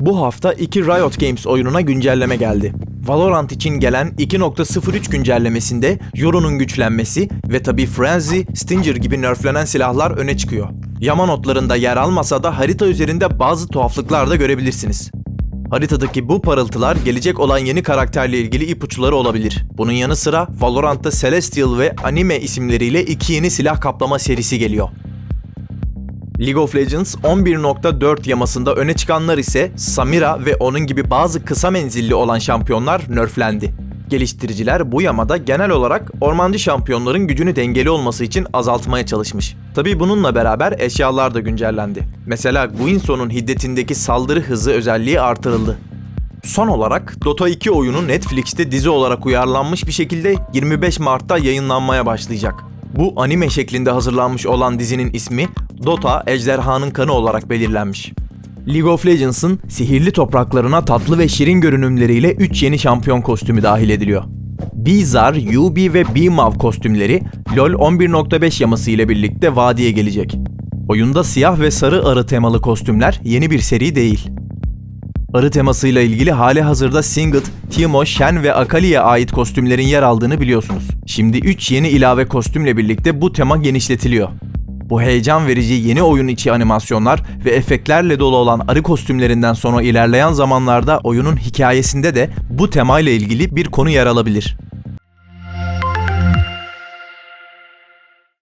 Bu hafta iki Riot Games oyununa güncelleme geldi. Valorant için gelen 2.03 güncellemesinde Yoru'nun güçlenmesi ve tabi Frenzy, Stinger gibi nerflenen silahlar öne çıkıyor. Yama notlarında yer almasa da harita üzerinde bazı tuhaflıklar da görebilirsiniz. Haritadaki bu parıltılar gelecek olan yeni karakterle ilgili ipuçları olabilir. Bunun yanı sıra Valorant'ta Celestial ve Anime isimleriyle iki yeni silah kaplama serisi geliyor. League of Legends 11.4 yamasında öne çıkanlar ise Samira ve onun gibi bazı kısa menzilli olan şampiyonlar nerflendi. Geliştiriciler bu yamada genel olarak ormancı şampiyonların gücünü dengeli olması için azaltmaya çalışmış. Tabi bununla beraber eşyalar da güncellendi. Mesela Guinsoo'nun hiddetindeki saldırı hızı özelliği artırıldı. Son olarak Dota 2 oyunu Netflix'te dizi olarak uyarlanmış bir şekilde 25 Mart'ta yayınlanmaya başlayacak. Bu anime şeklinde hazırlanmış olan dizinin ismi Dota Ejderhanın Kanı olarak belirlenmiş. League of Legends'ın sihirli topraklarına tatlı ve şirin görünümleriyle 3 yeni şampiyon kostümü dahil ediliyor. Bizar, UB ve B-Mav kostümleri LoL 11.5 yaması ile birlikte vadiye gelecek. Oyunda siyah ve sarı arı temalı kostümler yeni bir seri değil. Arı temasıyla ilgili hali hazırda Singed, Timo, Shen ve Akali'ye ait kostümlerin yer aldığını biliyorsunuz. Şimdi 3 yeni ilave kostümle birlikte bu tema genişletiliyor. Bu heyecan verici yeni oyun içi animasyonlar ve efektlerle dolu olan arı kostümlerinden sonra ilerleyen zamanlarda oyunun hikayesinde de bu temayla ilgili bir konu yer alabilir.